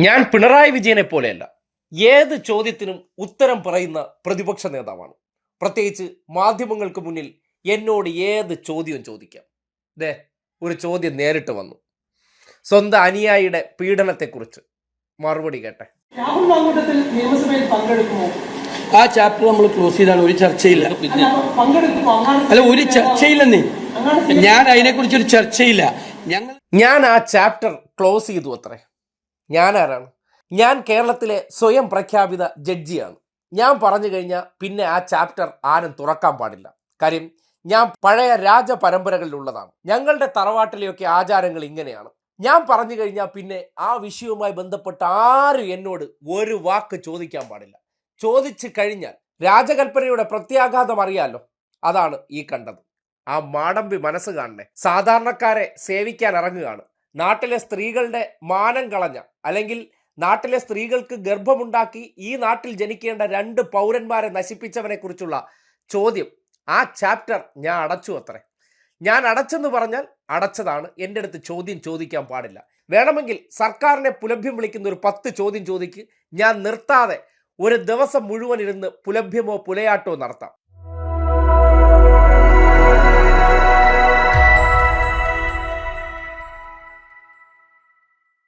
ഞാൻ പിണറായി വിജയനെ പോലെയല്ല. ഏത് ചോദ്യത്തിനും ഉത്തരം പറയുന്ന പ്രതിപക്ഷ നേതാവാണ്. പ്രത്യേകിച്ച് മാധ്യമങ്ങൾക്ക് മുന്നിൽ എന്നോട് ഏത് ചോദ്യവും ചോദിക്കാം. ദേ ഒരു ചോദ്യം നേരിട്ട് വന്നു. സ്വന്തം അനുയായിയുടെ പീഡനത്തെക്കുറിച്ച് മറുപടി കേട്ടെ. രാഹുൽ മാങ്കൂട്ടത്തിൽ നിയമസഭയിൽ പങ്കെടുക്കുമോ? ആ ചാപ്റ്റർ നമ്മൾ ക്ലോസ് ചെയ്താണ് ഒരു ചർച്ചയില്ല. അല്ല ഒരു ചർച്ചയില്ലെന്നേ. ഞാൻ അതിനെക്കുറിച്ച് ഒരു ചർച്ചയില്ല. ഞങ്ങൾ ഞാൻ ആ ചാപ്റ്റർ ക്ലോസ് ചെയ്തു അത്രേ. ഞാൻ ആരാണ് ഞാൻ കേരളത്തിലെ സ്വയം പ്രഖ്യാപിത ജഡ്ജിയാണ്. ഞാൻ പറഞ്ഞു കഴിഞ്ഞാൽ പിന്നെ ആ ചാപ്റ്റർ ആരും തുറക്കാൻ പാടില്ല. കാര്യം ഞാൻ പഴയ രാജപരമ്പരകളിലുള്ളതാണ് ഞങ്ങളുടെ തറവാട്ടിലെയൊക്കെ ആചാരങ്ങൾ ഇങ്ങനെയാണ്. ഞാൻ പറഞ്ഞു കഴിഞ്ഞാൽ പിന്നെ ആ വിഷയവുമായി ബന്ധപ്പെട്ട് ആരും എന്നോട് ഒരു വാക്ക് ചോദിക്കാൻ പാടില്ല. ചോദിച്ചു കഴിഞ്ഞാൽ രാജകൽപ്പനയുടെ പ്രത്യാഘാതം അറിയാലോ? അതാണ് ഈ കണ്ടത്. ആ മാടമ്പി മനസ്സ് കാണണേ. സാധാരണക്കാരെ സേവിക്കാൻ ഇറങ്ങുകയാണ്. നാട്ടിലെ സ്ത്രീകളുടെ മാനം കളഞ്ഞ അല്ലെങ്കിൽ നാട്ടിലെ സ്ത്രീകൾക്ക് ഗർഭമുണ്ടാക്കി ഈ നാട്ടിൽ ജനിക്കേണ്ട രണ്ട് പൗരന്മാരെ നശിപ്പിച്ചവനെ കുറിച്ചുള്ള ചോദ്യം ആ ചാപ്റ്റർ ഞാൻ അടച്ചു അത്രേ. ഞാൻ അടച്ചെന്ന് പറഞ്ഞാൽ അടച്ചതാണ്. എന്റെ അടുത്ത് ചോദ്യം ചോദിക്കാൻ പാടില്ല. വേണമെങ്കിൽ സർക്കാരിനെ പുലഭ്യം വിളിക്കുന്ന ഒരു പത്ത് ചോദ്യം ചോദിക്ക്. ഞാൻ നിർത്താതെ ഒരു ദിവസം മുഴുവൻ ഇരുന്ന് പുലഭ്യമോ പുലയാട്ടോ നടത്താം.